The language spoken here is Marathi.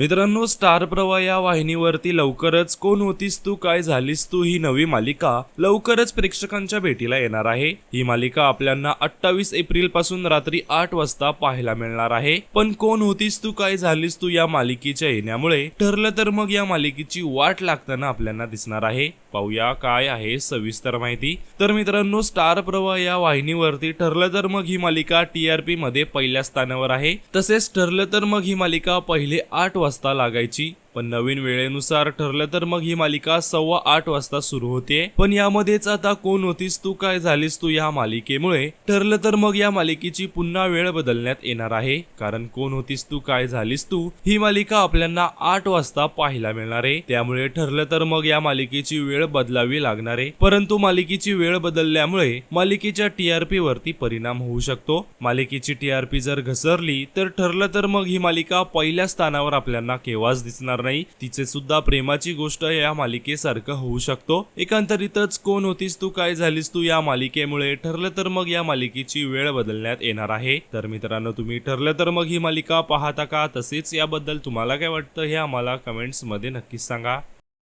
मित्रांनो स्टार प्रवाह या वाहिनीवरती लवकरच कोण होतीस तू काय झालीस तू ही नवी मालिका लवकरच प्रेक्षकांच्या भेटीला येणार आहे. ही मालिका आपल्याला अठ्ठावीस एप्रिलपासून रात्री आठ वाजता पाहायला मिळणार आहे. पण कोण होतीस तू काय झालीस तू या मालिकेच्या येण्यामुळे? ठरलं तर मग या मालिकेची वाट लागताना आपल्याला दिसणार आहे. पाहूया काय आहे सविस्तर माहिती. तर मित्रांनो स्टार प्रवाह या वाहिनीवरती ठरलं तर मग ही मालिका टीआरपी मध्ये पहिल्या स्थानावर आहे. तसेच ठरलं तर मग ही मालिका पहिले आठ वाजता वाजता लागायची. पण नवीन वेळेनुसार ठरलं तर मग ही मालिका सव्वा आठ वाजता सुरू होते. पण यामध्येच आता कोण होतीस तू काय झालीस तू या मालिकेमुळे? ठरलं तर मग या मालिकेची पुन्हा वेळ बदलण्यात येणार आहे. कारण कोण होतीस तू काय झालीस तू? ही मालिका आपल्याला आठ वाजता पाहायला मिळणार आहे. त्यामुळे ठरलं तर मग या मालिकेची वेळ बदलावी लागणार आहे. परंतु मालिकेची वेळ बदलल्यामुळे मालिकेच्या टीआरपी वरती परिणाम होऊ शकतो. मालिकेची टीआरपी जर घसरली तर ठरलं तर मग ही मालिका पहिल्या स्थानावर आपल्याला केव्हाच दिसणार नाही. तिचे सुद्धा प्रेमाची गोष्ट या मालिकेसारखं होऊ शकतो. एकांतरितच कोण होतीस तू काय झालीस तू या मालिकेमुळे? ठरलं तर मग या मालिकेची वेळ बदलण्यात येणार आहे. तर मित्रांनो तुम्ही ठरलं तर मग ही मालिका पाहता का? तसेच याबद्दल तुम्हाला काय वाटतं हे आम्हाला कमेंट्समध्ये नक्कीच सांगा.